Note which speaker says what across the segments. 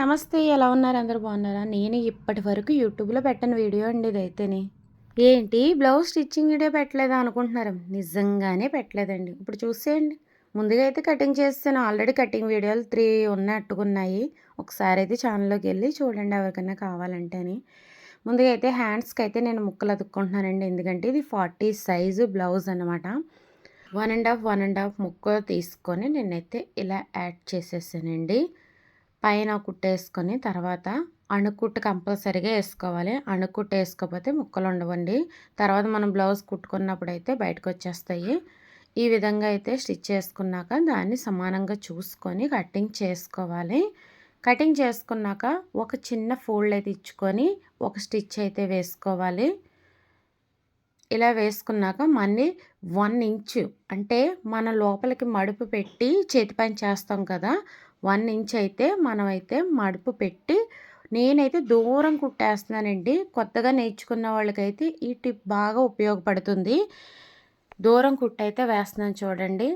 Speaker 1: నమస్తే ఎలా ఉన్నారు? అందరు బాగున్నారా? నేను ఇప్పటి వరకు యూట్యూబ్లో పెట్టిన వీడియో అండి ఇదైతేనే. ఏంటి? బ్లౌజ్ స్టిచ్చింగ్ వీడియో పెట్టలేదా అనుకుంటున్నారు? నిజంగానే పెట్టలేదండి. ఇప్పుడు చూసేయండి. ముందుగా అయితే కటింగ్ చేస్తాను. ఆల్రెడీ కటింగ్ వీడియోలు త్రీ ఉన్నట్టుకున్నాయి ఒకసారి అయితే ఛానల్లోకి వెళ్ళి చూడండి ఎవరికైనా కావాలంటే అని ముందుగా అయితే హ్యాండ్స్కి అయితే నేను ముక్కలు అతుక్కుంటున్నానండి. ఎందుకంటే ఇది ఫార్టీ సైజు బ్లౌజ్ అనమాట one and half one and half ముక్క తీసుకొని నేనైతే ఇలా యాడ్ చేసేసానండి. పైన కుట్టేసుకొని తర్వాత అణుకుట్టు కంపల్సరీగా వేసుకోవాలి. అణుకుట్టు వేసుకోకపోతే ముక్కలు ఉండవండి. తర్వాత మనం బ్లౌజ్ కుట్టుకున్నప్పుడు అయితే బయటకు వచ్చేస్తాయి. ఈ విధంగా అయితే స్టిచ్ చేసుకున్నాక దాన్ని సమానంగా చూసుకొని కటింగ్ చేసుకోవాలి. కటింగ్ చేసుకున్నాక ఒక చిన్న ఫోల్డ్ అయితే ఇచ్చుకొని ఒక స్టిచ్ అయితే వేసుకోవాలి. ఇలా వేసుకున్నాక మళ్ళీ వన్ ఇంచు అంటే మన లోపలికి మడుపు పెట్టి చేతి పని చేస్తాం కదా వన్ ఇంచ్ అయితే మనమైతే మడుపు పెట్టి నేనైతే దూరం కుట్టేస్తున్నానండి. కొత్తగా నేర్చుకున్న వాళ్ళకైతే ఈ టిప్ బాగా ఉపయోగపడుతుంది. దూరం కుట్టయితే వేస్తున్నాను చూడండి.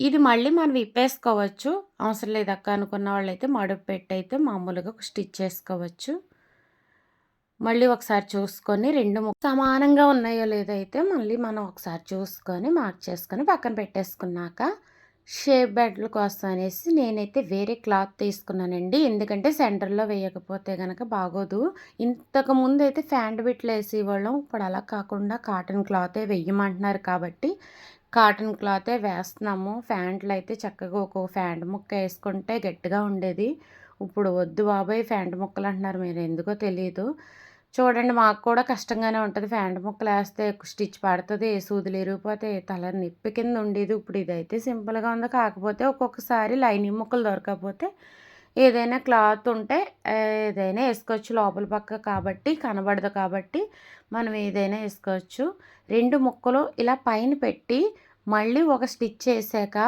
Speaker 1: ఇది మళ్ళీ మనం విప్పేసుకోవచ్చు. అవసరం లేదక్క అనుకున్న వాళ్ళైతే మడుపు పెట్టి అయితే మామూలుగా స్టిచ్ చేసుకోవచ్చు. మళ్ళీ ఒకసారి చూసుకొని రెండు సమానంగా ఉన్నాయో లేదో అయితే మళ్ళీ మనం ఒకసారి చూసుకొని మార్క్ చేసుకొని పక్కన పెట్టేసుకున్నాక షేప్ బెడ్ల కోసం అనేసి నేనైతే వేరే క్లాత్ తీసుకున్నానండి. ఎందుకంటే సెంటర్లో వేయకపోతే కనుక బాగోదు. ఇంతకు ముందు అయితే ఫ్యాంట్ బిట్లు వేసేవాళ్ళం. ఇప్పుడు అలా కాకుండా కాటన్ క్లాతే వేయమంటున్నారు కాబట్టి కాటన్ క్లాతే వేస్తున్నాము. ఫ్యాంట్లు అయితే చక్కగా ఒక్కొక్క ఫ్యాంట్ ముక్క వేసుకుంటే గట్టిగా ఉండేది. ఇప్పుడు వద్దు బాబాయ్ ఫ్యాంట్ ముక్కలు అంటున్నారు. మీరు ఎందుకో తెలియదు చూడండి మాకు కూడా కష్టంగానే ఉంటుంది. ఫ్యాంట్ ముక్కలు వేస్తే స్టిచ్ పడుతుంది సూదులు ఇరిగిపోతే తల నిప్పి కింద ఉండేది. ఇప్పుడు ఇదైతే సింపుల్గా ఉంది. కాకపోతే ఒక్కొక్కసారి లైనింగ్ ముక్కలు దొరకకపోతే ఏదైనా క్లాత్ ఉంటే ఏదైనా వేసుకోవచ్చు. లోపల పక్క కాబట్టి కనబడదు కాబట్టి మనం ఏదైనా వేసుకోవచ్చు. రెండు ముక్కలు ఇలా పైన పెట్టి మళ్ళీ ఒక స్టిచ్ వేసాక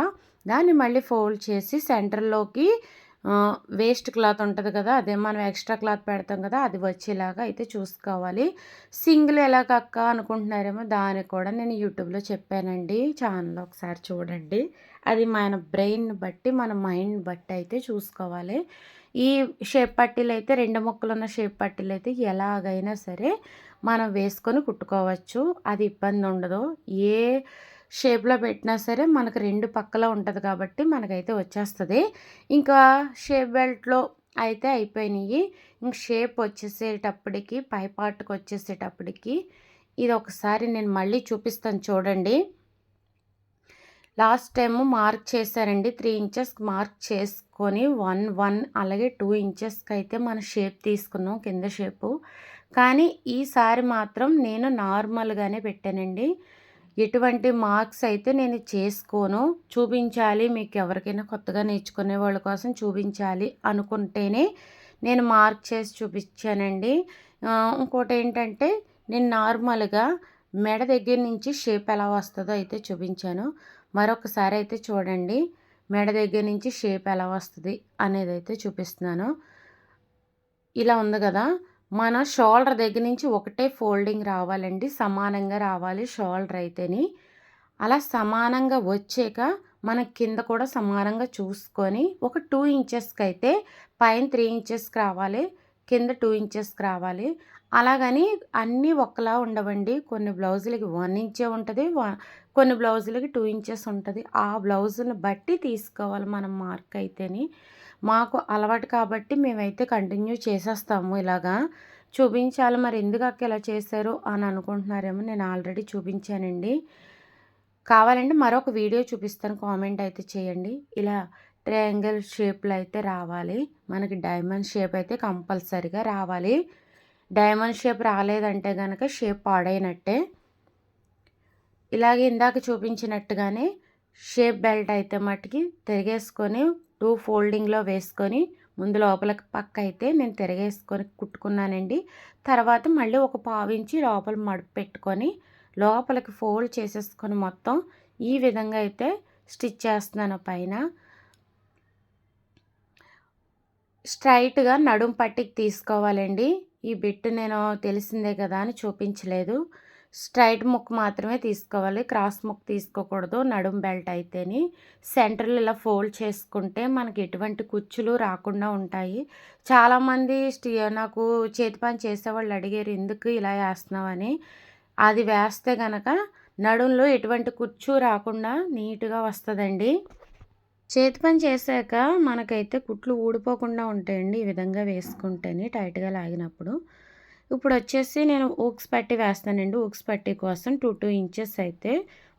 Speaker 1: దాన్ని మళ్ళీ ఫోల్డ్ చేసి సెంటర్లోకి వేస్ట్ క్లాత్ ఉంటుంది కదా అదే మనం ఎక్స్ట్రా క్లాత్ పెడతాం కదా అది వచ్చేలాగా అయితే చూసుకోవాలి. సింగిల్ ఎలా కక్క అనుకుంటున్నారేమో దానికి కూడా నేను యూట్యూబ్లో చెప్పానండి ఛానల్ ఒకసారి చూడండి. అది మన బ్రెయిన్ బట్టి మన మైండ్ బట్టి అయితే చూసుకోవాలి. ఈ షేప్ పట్టీలు అయితే రెండు మొక్కలు ఉన్న షేప్ పట్టీలు అయితే ఎలాగైనా సరే మనం వేసుకొని కుట్టుకోవచ్చు. అది ఇబ్బంది ఉండదు. ఏ షేప్లో పెట్టినా సరే మనకు రెండు పక్కల ఉంటుంది కాబట్టి మనకైతే వచ్చేస్తుంది. ఇంకా షేప్ బెల్ట్లో అయితే అయిపోయినాయి. ఇంక షేప్ వచ్చేసేటప్పటికి పై పార్ట్కి వచ్చేసేటప్పటికి ఇది ఒకసారి నేను మళ్ళీ చూపిస్తాను చూడండి. లాస్ట్ టైము మార్క్ చేశారండి. త్రీ ఇంచెస్ మార్క్ చేసుకొని వన్ వన్ అలాగే టూ ఇంచెస్కి అయితే మన షేప్ తీసుకున్నాం కింద షేపు. కానీ ఈసారి మాత్రం నేను నార్మల్గానే పెట్టానండి. ఎటువంటి మార్క్స్ అయితే నేను చేసుకోను. చూపించాలి. మీకు ఎవరికైనా కొత్తగా నేర్చుకునే వాళ్ళ కోసం చూపించాలి అనుకుంటేనే నేను మార్క్ చేసి చూపించానండి. ఇంకోటి ఏంటంటే నేను నార్మల్గా మెడ దగ్గర నుంచి షేప్ ఎలా వస్తుందో అయితే చూపించాను. మరొకసారి అయితే చూడండి. మెడ దగ్గర నుంచి షేప్ ఎలా వస్తుంది అనేది అయితే చూపిస్తున్నాను. ఇలా ఉంది కదా. మన షోల్డర్ దగ్గర నుంచి ఒకటే ఫోల్డింగ్ రావాలండి. సమానంగా రావాలి షోల్డర్ అయితేని. అలా సమానంగా వచ్చాక మన కింద కూడా సమానంగా చూసుకొని ఒక టూ ఇంచెస్కి అయితే పైన త్రీ ఇంచెస్కి రావాలి కింద టూ ఇంచెస్కి రావాలి. అలాగని అన్నీ ఒకలా ఉండవండి. కొన్ని బ్లౌజులకి వన్ ఇంచే ఉంటుంది కొన్ని బ్లౌజులకి టూ ఇంచెస్ ఉంటుంది. ఆ బ్లౌజుని బట్టి తీసుకోవాలి మనం మార్క్ అయితేని. మాకు అలవాటు కాబట్టి మేమైతే కంటిన్యూ చేసేస్తాము ఇలాగా. చూపించాలి మరి ఎందుకు అక్క ఇలా చేశారు అని అనుకుంటున్నారేమో నేను ఆల్రెడీ చూపించానండి. కావాలంటే మరొక వీడియో చూపిస్తాను కామెంట్ అయితే చేయండి. ఇలా ట్రయాంగిల్ షేప్లో అయితే రావాలి. మనకి డైమండ్ షేప్ అయితే కంపల్సరిగా రావాలి. డైమండ్ షేప్ రాలేదంటే కనుక షేప్ పాడైనట్టే. ఇలాగే ఇందాక చూపించినట్టుగానే షేప్ బెల్ట్ అయితే మట్టుకి తిరిగేసుకొని టూ ఫోల్డింగ్లో వేసుకొని ముందు లోపల పక్క అయితే నేను తిరగేసుకొని కుట్టుకున్నానండి. తర్వాత మళ్ళీ ఒక పావించి లోపల మడుపు పెట్టుకొని లోపలికి ఫోల్డ్ చేసేసుకొని మొత్తం ఈ విధంగా అయితే స్టిచ్ చేస్తున్నాను పైన. స్ట్రైట్గా నడుం పట్టికి తీసుకోవాలండి. ఈ బిట్ నేను తెలిసిందే కదా అని చూపించలేదు. స్ట్రైట్ ముక్ మాత్రమే తీసుకోవాలి. క్రాస్ ముక్ తీసుకోకూడదు. నడుం బెల్ట్ అయితేని. సెంటర్లో ఇలా ఫోల్డ్ చేసుకుంటే మనకి ఎటువంటి కుచ్చులు రాకుండా ఉంటాయి. చాలామంది స్టీ నాకు చేతి పని చేసేవాళ్ళు అడిగారు ఎందుకు ఇలా వేస్తున్నావని అది వేస్తే కనుక నడుంలో ఎటువంటి కుచ్చు రాకుండా నీట్గా వస్తుందండి. చేతి పని చేశాక మనకైతే కుట్లు ఊడిపోకుండా ఉంటాయండి ఈ విధంగా వేసుకుంటేనే టైట్గా లాగినప్పుడు. ఇప్పుడు వచ్చేసి నేను ఊక్స్ పట్టి వేస్తానండి. ఊక్స్ పట్టి కోసం టూ టూ ఇంచెస్ అయితే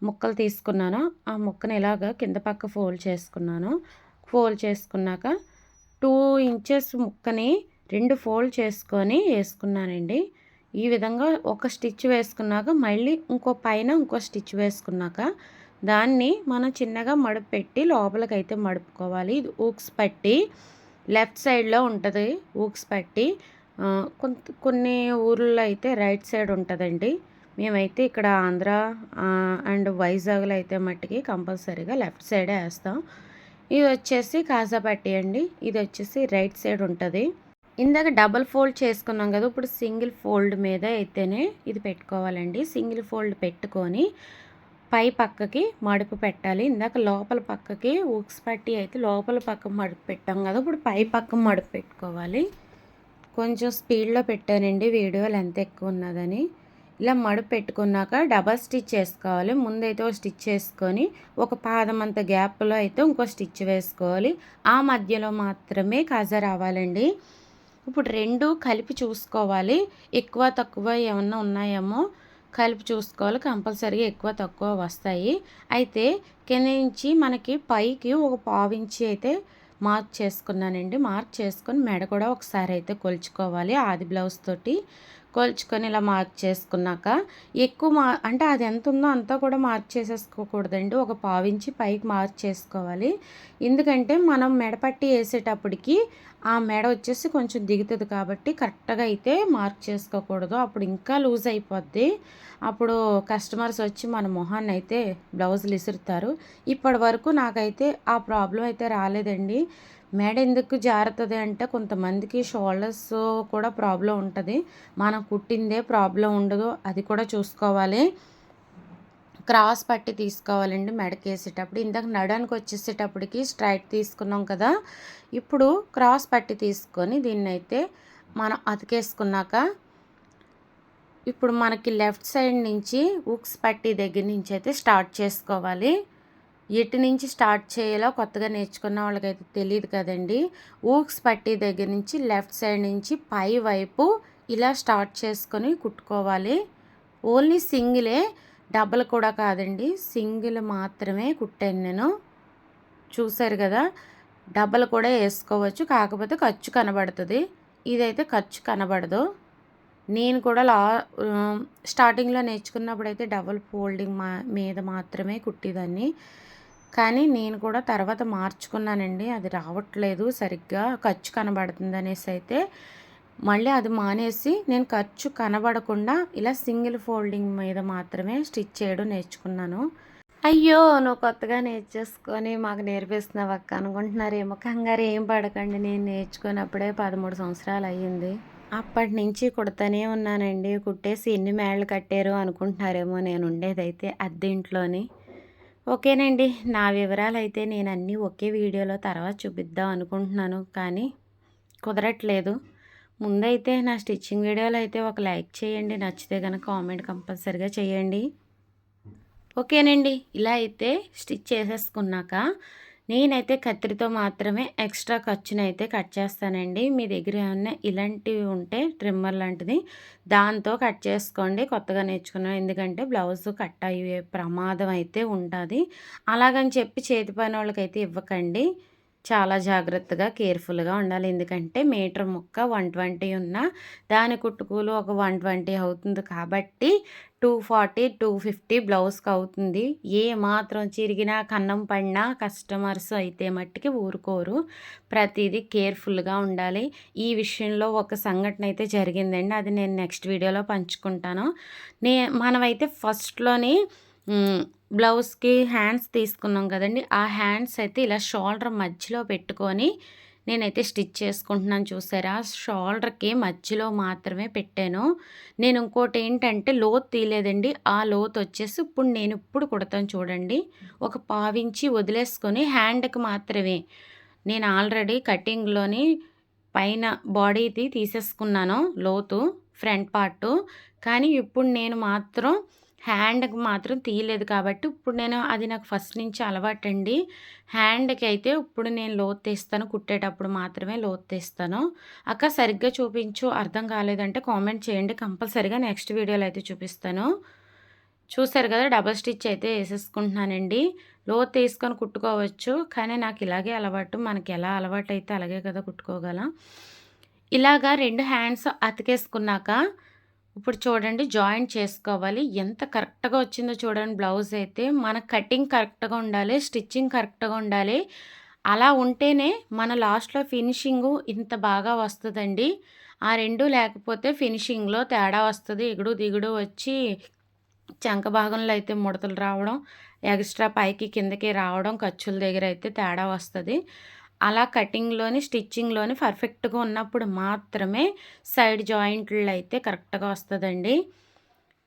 Speaker 1: ముక్కలు తీసుకున్నాను. ఆ ముక్కను ఇలాగ కింద పక్క ఫోల్డ్ చేసుకున్నాను. ఫోల్డ్ చేసుకున్నాక టూ ఇంచెస్ ముక్కని రెండు ఫోల్డ్ చేసుకొని వేసుకున్నానండి. ఈ విధంగా ఒక స్టిచ్ వేసుకున్నాక మళ్ళీ ఇంకో పైన ఇంకో స్టిచ్ వేసుకున్నాక దాన్ని మనం చిన్నగా మడుపు పెట్టి లోపలికైతే మడుపుకోవాలి. ఇది ఊక్స్ పట్టి లెఫ్ట్ సైడ్లో ఉంటుంది ఊక్స్ పట్టి. కొంత కొన్ని ఊర్లలో అయితే రైట్ సైడ్ ఉంటుందండి. మేమైతే ఇక్కడ ఆంధ్ర అండ్ వైజాగ్లో అయితే మట్టికి కంపల్సరీగా లెఫ్ట్ సైడే వేస్తాం. ఇది వచ్చేసి కాజాపట్టి అండి. ఇది వచ్చేసి రైట్ సైడ్ ఉంటుంది. ఇందాక డబల్ ఫోల్డ్ చేసుకున్నాం కదా ఇప్పుడు సింగిల్ ఫోల్డ్ మీద అయితేనే ఇది పెట్టుకోవాలండి. సింగిల్ ఫోల్డ్ పెట్టుకొని పై పక్కకి మడుపు పెట్టాలి. ఇందాక లోపల పక్కకి ఉక్స్ పట్టి అయితే లోపల పక్క మడుపు పెట్టాం కదా ఇప్పుడు పై పక్క మడుపు పెట్టుకోవాలి. కొంచెం స్పీడ్లో పెట్టానండి. వీడియో లెంత్ ఎక్కువ ఉన్నదని. ఇలా మడుపు పెట్టుకున్నాక డబల్ స్టిచ్ వేసుకోవాలి ముందైతే ఒక స్టిచ్ వేసుకొని ఒక పాదం అంత గ్యాప్లో అయితే ఇంకో స్టిచ్ వేసుకోవాలి. ఆ మధ్యలో మాత్రమే కజ రావాలండి. ఇప్పుడు రెండు కలిపి చూసుకోవాలి. ఎక్కువ తక్కువ ఏమన్నా ఉన్నాయేమో కలిపి చూసుకోవాలి. కంపల్సరీగా ఎక్కువ తక్కువ వస్తాయి. అయితే కింద నుంచి మనకి పైకి ఒక పావించి అయితే మార్క్ చేసుకున్నానండి మార్క్ చేసుకొని మెడ కూడా ఒకసారి అయితే కొలుచుకోవాలి. ఆది బ్లౌజ్ తోటి. కొలుచుకొని ఇలా మార్క్ చేసుకున్నాక ఎక్కువ మా అంటే అది ఎంత ఉందో అంతా కూడా మార్క్ చేసేసుకోకూడదండి. ఒక పావించి పైకి మార్క్ చేసుకోవాలి. ఎందుకంటే మనం మెడపట్టి వేసేటప్పటికి ఆ మెడ వచ్చేసి కొంచెం దిగుతుంది కాబట్టి కరెక్ట్గా అయితే మార్క్ చేసుకోకూడదు. అప్పుడు ఇంకా లూజ్ అయిపోద్ది. అప్పుడు కస్టమర్స్ వచ్చి మన మొహాన్ని అయితే బ్లౌజులు ఇసురుతారు. ఇప్పటి వరకు నాకైతే ఆ ప్రాబ్లం అయితే రాలేదండి. మెడ ఎందుకు జారుతుంది అంటే కొంతమందికి షోల్డర్స్ కూడా ప్రాబ్లం ఉంటుంది. మనం కుట్టిందే ప్రాబ్లం ఉండదు. అది కూడా చూసుకోవాలి. క్రాస్ పట్టి తీసుకోవాలండి మెడకేసేటప్పుడు. ఇందాక నడానికి వచ్చేసేటప్పటికి స్ట్రైట్ తీసుకున్నాం కదా. ఇప్పుడు క్రాస్ పట్టి తీసుకొని దీన్ని అయితే మనం అతికేసుకున్నాక ఇప్పుడు మనకి లెఫ్ట్ సైడ్ నుంచి ఉక్స్ పట్టి దగ్గర నుంచి అయితే స్టార్ట్ చేసుకోవాలి. ఎటు నుంచి స్టార్ట్ చేయాలో కొత్తగా నేర్చుకున్న వాళ్ళకైతే తెలియదు కదండి. ఊక్స్ పట్టి దగ్గర నుంచి లెఫ్ట్ సైడ్ నుంచి పై వైపు ఇలా స్టార్ట్ చేసుకొని కుట్టుకోవాలి. ఓన్లీ సింగిలే డబ్బులు కూడా కాదండి. సింగిల్ మాత్రమే కుట్టాను నేను. చూశారు కదా డబల్ కూడా వేసుకోవచ్చు. కాకపోతే ఖర్చు కనబడుతుంది. ఇదైతే ఖర్చు కనబడదు. నేను కూడా లా స్టార్టింగ్లో నేర్చుకున్నప్పుడు అయితే డబుల్ ఫోల్డింగ్ మా మీద మాత్రమే కుట్టేదాన్ని. కానీ నేను కూడా తర్వాత మార్చుకున్నానండి. అది రావట్లేదు. సరిగ్గా ఖర్చు కనబడుతుంది అనేసి అయితే మళ్ళీ అది మానేసి నేను ఖర్చు కనబడకుండా ఇలా సింగిల్ ఫోల్డింగ్ మీద మాత్రమే స్టిచ్ చేయడం నేర్చుకున్నాను. అయ్యో నువ్వు కొత్తగా నేర్చేసుకొని మాకు నేర్పిస్తున్నావు అక్క. అనుకుంటున్నారేమో. కంగారు ఏం పడకండి. నేను నేర్చుకున్నప్పుడే పదమూడు సంవత్సరాలు అయ్యింది. అప్పటి నుంచి కుడతానే ఉన్నానండి. కుట్టేసి ఎన్ని మేళ్ళు కట్టారు అనుకుంటున్నారేమో. నేను ఉండేదైతే అద్దె ఇంట్లోని ఓకేనండి. నా వివరాలు అయితే నేను అన్నీ ఒకే వీడియోలో తర్వాత చూపిద్దాం అనుకుంటున్నాను. కానీ కుదరట్లేదు. ముందైతే నా స్టిచ్చింగ్ వీడియోలో అయితే ఒక లైక్ చేయండి. నచ్చితే కనుక కామెంట్ కంపల్సరిగా చేయండి. ఓకేనండి. ఇలా అయితే స్టిచ్ చేసేసుకున్నాక నేనైతే కత్తిరితో మాత్రమే ఎక్స్ట్రా ఖర్చునైతే కట్ చేస్తానండి. మీ దగ్గర ఏమన్నా ఇలాంటివి ఉంటే ట్రిమ్మర్ లాంటిది దాంతో కట్ చేసుకోండి. కొత్తగా నేర్చుకున్నాను ఎందుకంటే బ్లౌజ్ కట్ అయ్యే ప్రమాదం అయితే ఉంటుంది. అలాగని చెప్పి చేతి పని వాళ్ళకైతే ఇవ్వకండి. చాలా జాగ్రత్తగా కేర్ఫుల్గా ఉండాలి. ఎందుకంటే మీటర్ ముక్క వన్ ట్వంటీ ఉన్న దాని కుట్టుకూలు ఒక వన్ ట్వంటీ అవుతుంది కాబట్టి టూ ఫార్టీ టూ ఫిఫ్టీ బ్లౌజ్కి అవుతుంది. ఏ మాత్రం చిరిగినా కన్నం పడినా కస్టమర్స్ అయితే మట్టికి ఊరుకోరు. ప్రతిదీ కేర్ఫుల్గా ఉండాలి. ఈ విషయంలో ఒక సంఘటన అయితే జరిగిందండి. అది నేను నెక్స్ట్ వీడియోలో పంచుకుంటాను. నే మనమైతే ఫస్ట్లోని బ్లౌజ్కి హ్యాండ్స్ తీసుకున్నాం కదండి. ఆ హ్యాండ్స్ అయితే ఇలా షోల్డర్ మధ్యలో పెట్టుకొని నేనైతే స్టిచ్ చేసుకుంటున్నాను చూసారా? షోల్డర్కి మధ్యలో మాత్రమే పెట్టాను. నేను ఇంకోటి ఏంటంటే లోతు తీయలేదండి. ఆ లోతు వచ్చేసి ఇప్పుడు నేను ఇప్పుడు కుడతాను చూడండి. ఒక పావించి వదిలేసుకొని హ్యాండ్కి మాత్రమే. నేను ఆల్రెడీ కటింగ్లోని పైన బాడీది తీసేసుకున్నాను లోతు ఫ్రంట్ పార్ట్. కానీ ఇప్పుడు నేను మాత్రం హ్యాండ్కి మాత్రం తీయలేదు కాబట్టి ఇప్పుడు నేను అది నాకు ఫస్ట్ నుంచి అలవాటండి. హ్యాండ్కి అయితే ఇప్పుడు నేను లోతు తీస్తాను. కుట్టేటప్పుడు మాత్రమే లోతు తీస్తాను. అక్క సరిగ్గా చూపించు అర్థం కాలేదంటే కామెంట్ చేయండి. కంపల్సరిగా నెక్స్ట్ వీడియోలో అయితే చూపిస్తాను. చూసారు కదా డబల్ స్టిచ్ అయితే వేసేసుకుంటున్నానండి. లోతు తీసుకొని కుట్టుకోవచ్చు. కానీ నాకు ఇలాగే అలవాటు. మనకి ఎలా అలవాటు అయితే అలాగే కదా కుట్టుకోగలం. ఇలాగా రెండు హ్యాండ్స్ అతికేసుకున్నాక ఇప్పుడు చూడండి జాయింట్ చేసుకోవాలి. ఎంత కరెక్ట్గా వచ్చిందో చూడండి బ్లౌజ్ అయితే. మన కటింగ్ కరెక్ట్గా ఉండాలి స్టిచ్చింగ్ కరెక్ట్గా ఉండాలి. అలా ఉంటేనే మన లాస్ట్లో ఫినిషింగు ఇంత బాగా వస్తుందండి. ఆ రెండు లేకపోతే ఫినిషింగ్లో తేడా వస్తుంది. ఎగుడు దిగుడు వచ్చి చంక భాగంలో అయితే ముడతలు రావడం ఎక్స్ట్రా పైకి కిందకి రావడం ఖర్చుల దగ్గర అయితే తేడా వస్తుంది. అలా కటింగ్లోని స్టిచ్చింగ్లోని పర్ఫెక్ట్గా ఉన్నప్పుడు మాత్రమే సైడ్ జాయింట్లు అయితే కరెక్ట్గా వస్తుందండి.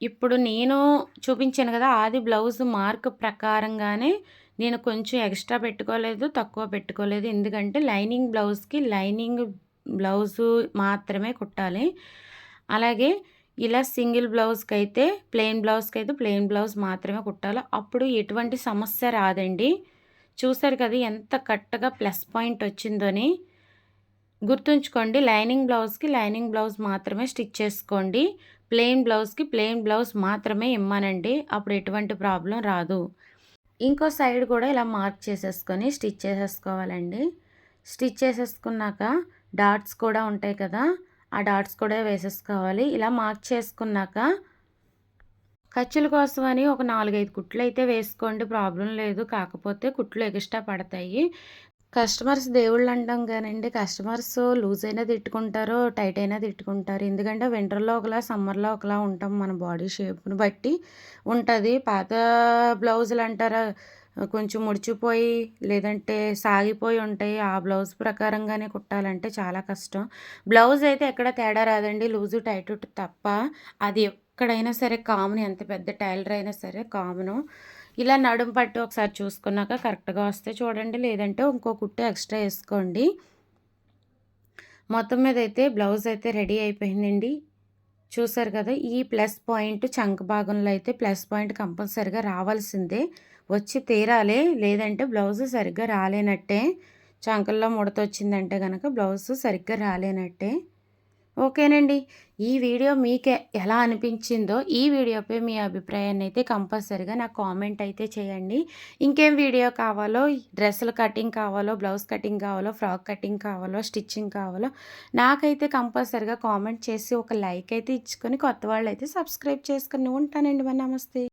Speaker 1: ఇప్పుడు నేను చూపించాను కదా ఆది బ్లౌజ్ మార్క్ ప్రకారంగానే నేను కొంచెం ఎక్స్ట్రా పెట్టుకోలేదు తక్కువ పెట్టుకోలేదు. ఎందుకంటే లైనింగ్ బ్లౌజ్కి లైనింగ్ బ్లౌజు మాత్రమే కుట్టాలి. అలాగే ఇలా సింగిల్ బ్లౌజ్కి అయితే ప్లెయిన్ బ్లౌజ్కి అయితే ప్లెయిన్ బ్లౌజ్ మాత్రమే కుట్టాలి. అప్పుడు ఎటువంటి సమస్య రాదండి. చూసారు కదా ఎంత కట్టగా ప్లస్ పాయింట్ వచ్చిందని. గుర్తుంచుకోండి లైనింగ్ బ్లౌజ్కి లైనింగ్ బ్లౌజ్ మాత్రమే స్టిచ్ చేసుకోండి. ప్లెయిన్ బ్లౌజ్కి ప్లెయిన్ బ్లౌజ్ మాత్రమే ఇమ్మానండి అప్పుడు ఎటువంటి ప్రాబ్లం రాదు. ఇంకో సైడ్ కూడా ఇలా మార్క్ చేసేసుకొని స్టిచ్ చేసేసుకోవాలండి. స్టిచ్ చేసేసుకున్నాక డాట్స్ కూడా ఉంటాయి కదా ఆ డాట్స్ కూడా వేసేసుకోవాలి. ఇలా మార్క్ చేసుకున్నాక ఖర్చుల కోసం అని ఒక నాలుగైదు కుట్లు అయితే వేసుకోండి ప్రాబ్లం లేదు. కాకపోతే కుట్లు ఎగస్ట్రా పడతాయి. కస్టమర్స్ దేవుళ్ళు అంటాం కానండి కస్టమర్స్ లూజ్ అయినా తిట్టుకుంటారు టైట్ అయినా తిట్టుకుంటారు. ఎందుకంటే వింటర్లో ఒకలా సమ్మర్లో ఒకలా ఉంటాం మన బాడీ షేప్ని బట్టి ఉంటుంది. పాత బ్లౌజులు అంటారా కొంచెం ముడిచిపోయి లేదంటే సాగిపోయి ఉంటాయి. ఆ బ్లౌజ్ ప్రకారంగానే కుట్టాలంటే చాలా కష్టం. బ్లౌజ్ అయితే ఎక్కడ తేడా రాదండి. లూజు టైట్ తప్ప అది ఎక్కడైనా సరే కామన్ ఎంత పెద్ద టైలర్ అయినా సరే కామను. ఇలా నడుము పట్టు ఒకసారి చూసుకున్నాక కరెక్ట్గా వస్తే చూడండి. లేదంటే ఇంకో కుట్టు ఎక్స్ట్రా వేసుకోండి. మొత్తం మీద అయితే బ్లౌజ్ అయితే రెడీ అయిపోయిందండి. చూసారు కదా ఈ ప్లస్ పాయింట్ చంక భాగంలో అయితే ప్లస్ పాయింట్ కంపల్సరిగా రావాల్సిందే. వచ్చి తీరాలే. లేదంటే బ్లౌజ్ సరిగ్గా రాలేనట్టే. చంకల్లో ముడత వచ్చిందంటే కనుక బ్లౌజ్ సరిగ్గా రాలేనట్టే. ఓకేనండి. ఈ వీడియో మీకే ఎలా అనిపించిందో ఈ వీడియోపై మీ అభిప్రాయాన్ని అయితే కంపల్సరిగా నాకు కామెంట్ అయితే చేయండి. ఇంకేం వీడియో కావాలో డ్రెస్సులు కటింగ్ కావాలో బ్లౌజ్ కటింగ్ కావాలో ఫ్రాక్ కటింగ్ కావాలో స్టిచ్చింగ్ కావాలో నాకైతే కంపల్సరిగా కామెంట్ చేసి ఒక లైక్ అయితే ఇచ్చుకొని కొత్త వాళ్ళు అయితే సబ్స్క్రైబ్ చేసుకుని ఉంటానండి మరి నమస్తే.